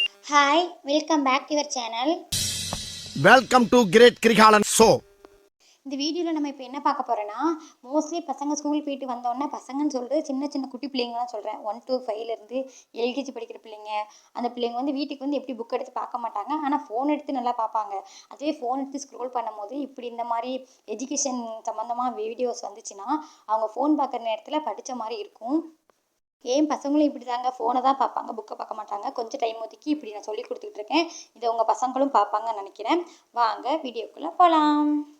Hi welcome back to your channel welcome to great Kirikalan show இந்த வீடியோவில் நம்ம இப்போ என்ன பார்க்க போகிறோன்னா மோஸ்ட்லி பசங்க ஸ்கூல் போயிட்டு வந்தோடனே பசங்கன்னு சொல்லிட்டு சின்ன சின்ன குட்டி பிள்ளைங்க தான் சொல்கிறேன் ஒன் டூ ஃபைவ்லேருந்து எல்கேஜி படிக்கிற பிள்ளைங்க அந்த பிள்ளைங்க வந்து வீட்டுக்கு வந்து எப்படி புக் எடுத்து பார்க்க மாட்டாங்க ஆனால் ஃபோன் எடுத்து நல்லா பார்ப்பாங்க. அதுவே ஃபோன் எடுத்து ஸ்க்ரோல் பண்ணும்போது இப்படி இந்த மாதிரி எஜுகேஷன் சம்மந்தமாக வீடியோஸ் வந்துச்சுன்னா அவங்க ஃபோன் பார்க்குற நேரத்தில் படித்த மாதிரி இருக்கும். ஏன் பசங்களும் இப்படி தாங்க ஃபோனை தான் பார்ப்பாங்க புக்கை பார்க்க மாட்டாங்க. கொஞ்சம் டைம் ஒதுக்கி இப்படி நான் சொல்லி கொடுத்துட்டு இருக்கேன். இதை உங்கள் பசங்களும் பார்ப்பாங்கன்னு நினைக்கிறேன். வாங்க வீடியோக்குள்ளே போகலாம்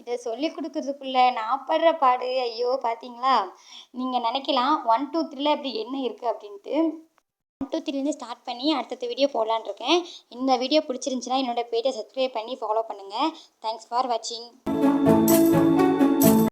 இதை சொல்லி கொடுக்கறதுக்குள்ள நான் படுற பாடு ஐயோ பார்த்தீங்களா நீங்கள் நினைக்கலாம் ஒன் டூ த்ரீல அப்படி என்ன இருக்குது அப்படின்ட்டு. ஒன் டூ த்ரீலேருந்து ஸ்டார்ட் பண்ணி அடுத்தடுத்த வீடியோ போடலான்னு இருக்கேன். இந்த வீடியோ பிடிச்சிருந்துச்சுன்னா என்னோட பேஜை சப்ஸ்கிரைப் பண்ணி ஃபாலோ பண்ணுங்கள் தேங்க்ஸ் ஃபார் வாட்சிங்